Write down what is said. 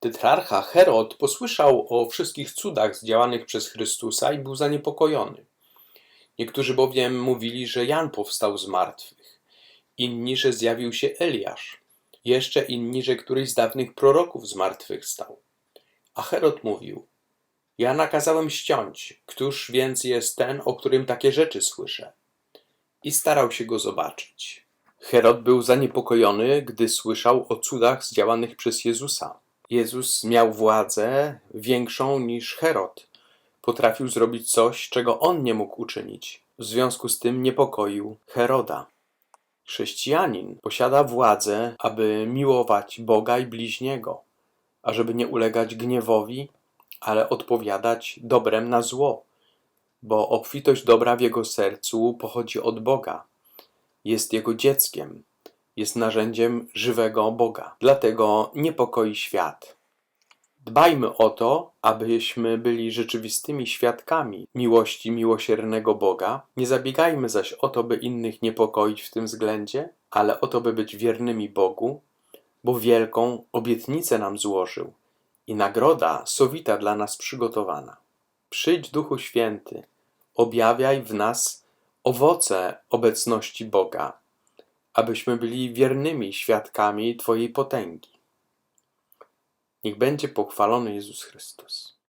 Tetrarcha Herod posłyszał o wszystkich cudach zdziałanych przez Chrystusa i był zaniepokojony. Niektórzy bowiem mówili, że Jan powstał z martwych, inni, że zjawił się Eliasz, jeszcze inni, że któryś z dawnych proroków z martwych stał. A Herod mówił: Ja nakazałem ściąć, któż więc jest ten, o którym takie rzeczy słyszę? I starał się go zobaczyć. Herod był zaniepokojony, gdy słyszał o cudach zdziałanych przez Jezusa. Jezus miał władzę większą niż Herod. Potrafił zrobić coś, czego on nie mógł uczynić. W związku z tym niepokoił Heroda. Chrześcijanin posiada władzę, aby miłować Boga i bliźniego, ażeby nie ulegać gniewowi, ale odpowiadać dobrem na zło, bo obfitość dobra w jego sercu pochodzi od Boga. Jest jego dzieckiem, jest narzędziem żywego Boga. Dlatego niepokoi świat. Dbajmy o to, abyśmy byli rzeczywistymi świadkami miłości miłosiernego Boga. Nie zabiegajmy zaś o to, by innych niepokoić w tym względzie, ale o to, by być wiernymi Bogu, bo wielką obietnicę nam złożył i nagroda sowita dla nas przygotowana. Przyjdź, Duchu Święty, objawiaj w nas owoce obecności Boga, abyśmy byli wiernymi świadkami Twojej potęgi. Niech będzie pochwalony Jezus Chrystus.